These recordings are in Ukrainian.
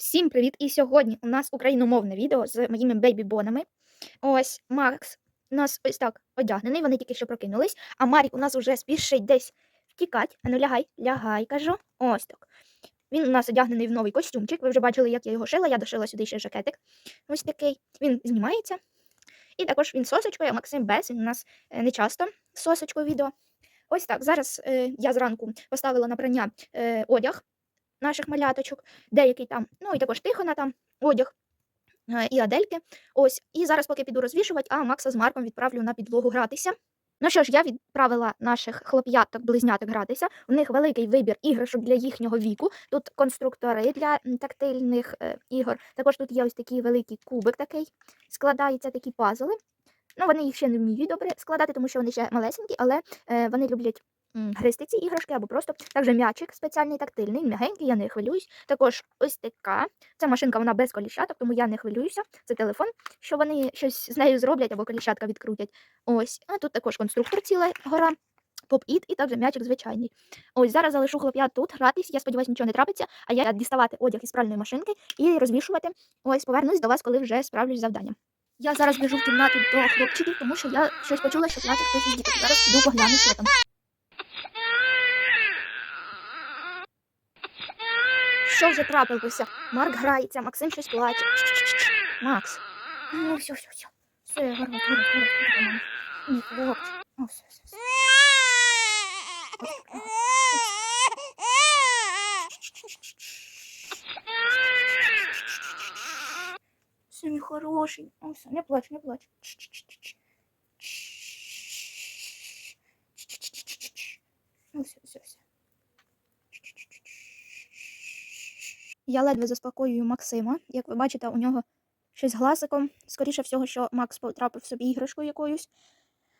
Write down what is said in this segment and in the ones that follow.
Всім привіт! І сьогодні у нас україномовне відео з моїми бейбі-бонами. Ось Макс у нас ось так одягнений, вони тільки що прокинулись, а Марік у нас уже спішить десь втікать. Ану, лягай, лягай, кажу. Ось так. Він у нас одягнений в новий костюмчик. Ви вже бачили, як я його шила. Я дошила сюди ще жакетик. Ось такий. Він знімається. І також він сосочкою, а Максим без. Він у нас е, не часто з сосочкою відео. Ось так. Зараз е, я зранку поставила на прання е, одяг наших маляточок, деякий там, ну і також Тихона там одяг. е, І Адельки. Ось. І зараз, поки піду розвішувати, а Макса з Марком відправлю на підлогу гратися. Ну що ж, я відправила наших хлоп'яток, близняток гратися. У них великий вибір іграшок для їхнього віку. Тут конструктори для тактильних е, ігор. Також тут є ось такий великий кубик такий. Складаються такі пазли. Ну, вони їх ще не вміють добре складати, тому що вони ще малесенькі, але е, вони люблять ці іграшки або просто також м'ячик спеціальний тактильний, м'ягенький, я не хвилююсь. Також ось така. Ця машинка вона без коліщаток, тому я не хвилююся. Це телефон, що вони щось з нею зроблять або коліщатка відкрутять. Ось, а тут також конструктор ціла гора. Поп-іт і також м'ячик звичайний. Ось зараз залишу хлоп'ят тут гратись. Я сподіваюся, нічого не трапиться, а я діставати одяг із пральної машинки і розвішувати. Ось повернусь до вас, коли вже справлюсь з завданням. Я зараз біжу в кімнату до хлопчиків, тому що я щось почула, що плаче хтось із діток. Зараз піду погляну, що там. Що вже трапилося? Марк грається, Максим щось плаче. Макс. Ну, все, все, все. Все, гаразд, гаразд, гаразд, гаразд. Ні, хлопчик. О, все, все, все. Все, мій хороший. О, все, не плач, не плач. Все, все, все. Я ледве заспокоюю Максима. Як ви бачите, у нього щось гласиком. Скоріше всього, що Макс потрапив собі іграшку якоюсь.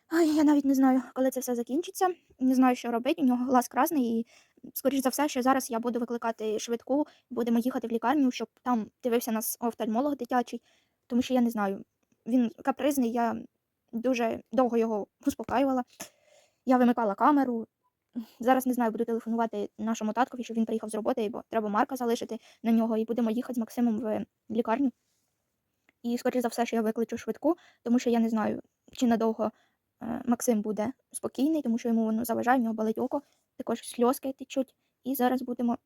Ай, я навіть не знаю, коли це все закінчиться. Не знаю, що робити. У нього глаз красний, і скоріш за все, що зараз я буду викликати швидку, будемо їхати в лікарню, щоб там дивився нас офтальмолог дитячий, тому що я не знаю. Він капризний, я дуже довго його успокаювала. Я вимикала камеру. Зараз не знаю, буду телефонувати нашому таткові, щоб він приїхав з роботи, бо треба Марка залишити на нього, і будемо їхати з Максимом в лікарню. І, скоріше за все, що я викличу швидку, тому що я не знаю, чи надовго е, Максим буде спокійний, тому що йому воно заважає, в нього болить око, також сльозки течуть. І зараз будемо,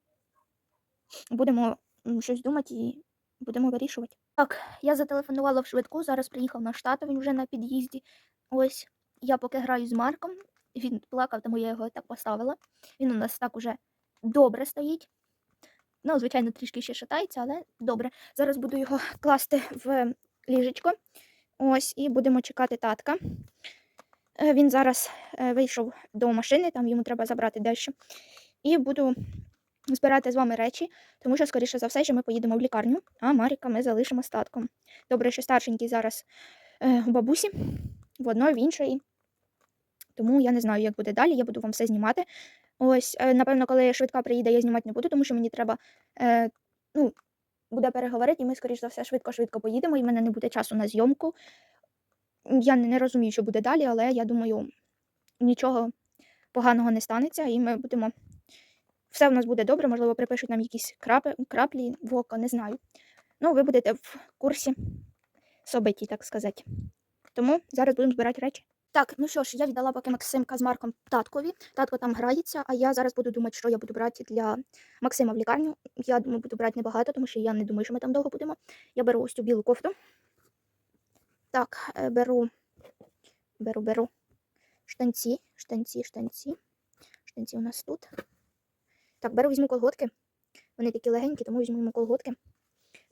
будемо щось думати і будемо вирішувати. Так, я зателефонувала в швидку, зараз приїхав наш тато, він вже на під'їзді. Ось я поки граю з Марком. Він плакав, тому я його так поставила. Він у нас так уже добре стоїть. Ну, звичайно, трішки ще шатається, але добре. Зараз буду його класти в ліжечко. Ось, і будемо чекати татка. Е, Він зараз е, вийшов до машини, там йому треба забрати дещо. І буду збирати з вами речі, тому що, скоріше за все, що ми поїдемо в лікарню, а Маріка ми залишимо з татком. Добре, що старшенький зараз е, у бабусі, в одної, в іншої. Тому я не знаю, як буде далі. Я буду вам все знімати. Ось, е, напевно, коли швидка приїде, я знімати не буду, тому що мені треба е, ну, буде переговорити, і ми, скоріш за все, швидко-швидко поїдемо, і в мене не буде часу на зйомку. Я не, розумію, що буде далі, але я думаю, нічого поганого не станеться, і ми будемо. Все в нас буде добре, можливо, припишуть нам якісь крапи, краплі в око, не знаю. Ну, ви будете в курсі собиті, так сказати. Тому зараз будемо збирати речі. Так, ну що ж, я віддала поки Максимка з Марком таткові. Татко там грається, а я зараз буду думати, що я буду брати для Максима в лікарню. Я думаю, буду брати небагато, тому що я не думаю, що ми там довго будемо. Я беру ось цю білу кофту. Так, е, беру, беру, беру штанці, штанці, штанці. Штанці у нас тут. Так, беру, візьму колготки. Вони такі легенькі, тому візьмемо колготки.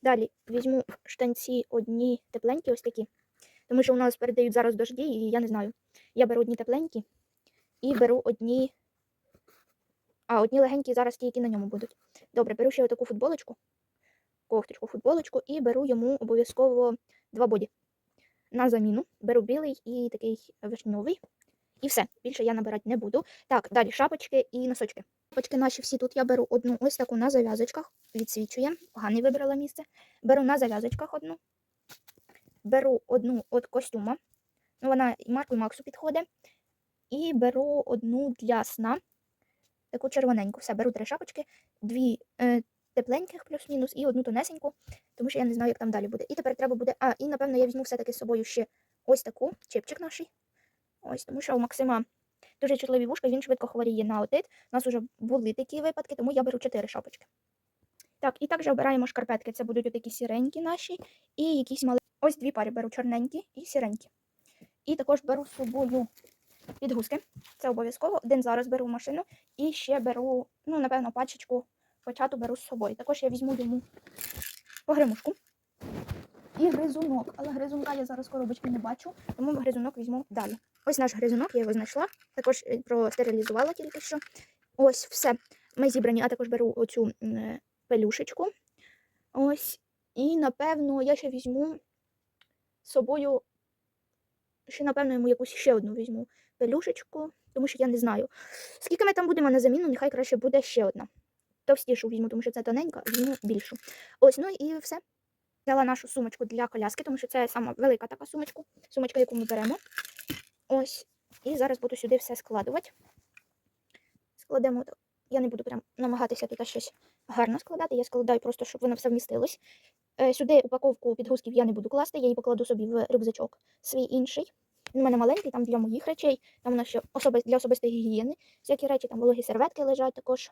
Далі візьму штанці одні тепленькі, ось такі. Тому що у нас передають зараз дожді, і я не знаю. Я беру одні тепленькі і беру одні. А, одні легенькі зараз ті, які на ньому будуть. Добре, беру ще отаку футболочку, кофточку, футболочку, і беру йому обов'язково два боді. На заміну беру білий і такий вишньовий. І все. Більше я набирати не буду. Так, далі шапочки і носочки. Шапочки наші всі тут я беру одну ось таку на зав'язочках. Відсвічує. Поганий вибрала місце. Беру на зав'язочках одну беру одну від костюма. Ну, вона і Марку і Максу підходить. І беру одну для сна. Таку червоненьку. Все, беру три шапочки, дві, е, тепленьких плюс-мінус і одну тонесеньку, тому що я не знаю, як там далі буде. І тепер треба буде. А, і напевно я візьму все-таки з собою ще ось таку чепчик наш. Ось, тому що у Максима дуже чутливі вушка, він швидко хворіє на отит. У нас вже були такі випадки, тому я беру 4 шапочки. Так, і також обираємо шкарпетки. Це будуть отакі сіренькі наші і якісь мали. Ось дві пари беру чорненькі і сіренькі. І також беру з собою підгузки. Це обов'язково. Один зараз беру машину і ще беру, ну, напевно, пачечку почату беру з собою. Також я візьму йому погремушку. І гризунок. Але гризунка я зараз коробочки не бачу, тому гризунок візьму далі. Ось наш гризунок, я його знайшла. Також е, простерилізувала тільки що. Ось все. Ми зібрані, а також беру оцю е. Ось. І напевно я ще візьму з собою. Ще, напевно, йому якусь ще одну візьму пелюшечку, тому що я не знаю. Скільки ми там будемо на заміну, нехай краще буде ще одна. Товстішу візьму, тому що це тоненька, візьму більшу. Ось, ну і все. Взяла нашу сумочку для коляски, тому що це сама велика така сумочка, сумочка, яку ми беремо. Ось. І зараз буду сюди все складувати. Складемо. так. Я не буду прям намагатися тут щось гарно складати. Я складаю просто, щоб воно все вмістилось. Е, Сюди упаковку підгузків я не буду класти, я її покладу собі в рюкзачок свій інший. Він у мене маленький, там для моїх речей, там у нас ще особи, для особистої гігієни. Всякі речі, там вологі серветки лежать також.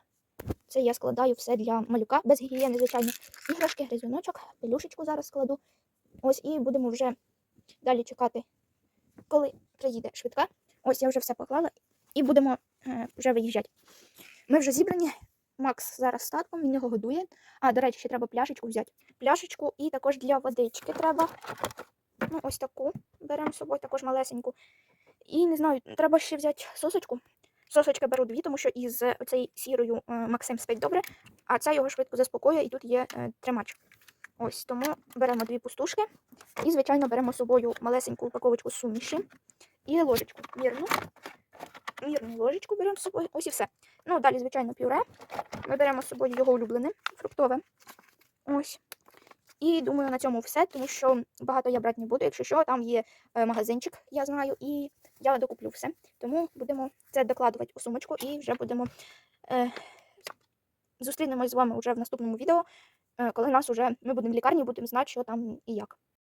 Це я складаю все для малюка, без гігієни, звичайно. Іграшки, гризуночок, пелюшечку зараз складу. Ось і будемо вже далі чекати, коли приїде швидка. Ось я вже все поклала і будемо е, вже виїжджати. Ми вже зібрані. Макс зараз з татком, він його годує. А, до речі, ще треба пляшечку взяти. Пляшечку і також для водички треба. Ну, ось таку беремо з собою, також малесеньку. І не знаю, треба ще взяти сосочку. Сосочки беру дві, тому що із цією сірою е, Максим спить добре, а ця його швидко заспокоює, і тут є е, тримач. Ось тому беремо дві пустушки і, звичайно, беремо з собою малесеньку упаковочку суміші і ложечку. Мірну. Мірну ложечку беремо з собою. Ось і все. Ну, далі, звичайно, пюре. Ми беремо з собою його улюблене, фруктове. Ось. І думаю, на цьому все, тому що багато я брати не буду. Якщо що, там є е, магазинчик, я знаю, і я докуплю все. Тому будемо це докладувати у сумочку і вже будемо е, зустрінемось з вами вже в наступному відео, е, коли нас уже ми будемо в лікарні, будемо знати, що там і як.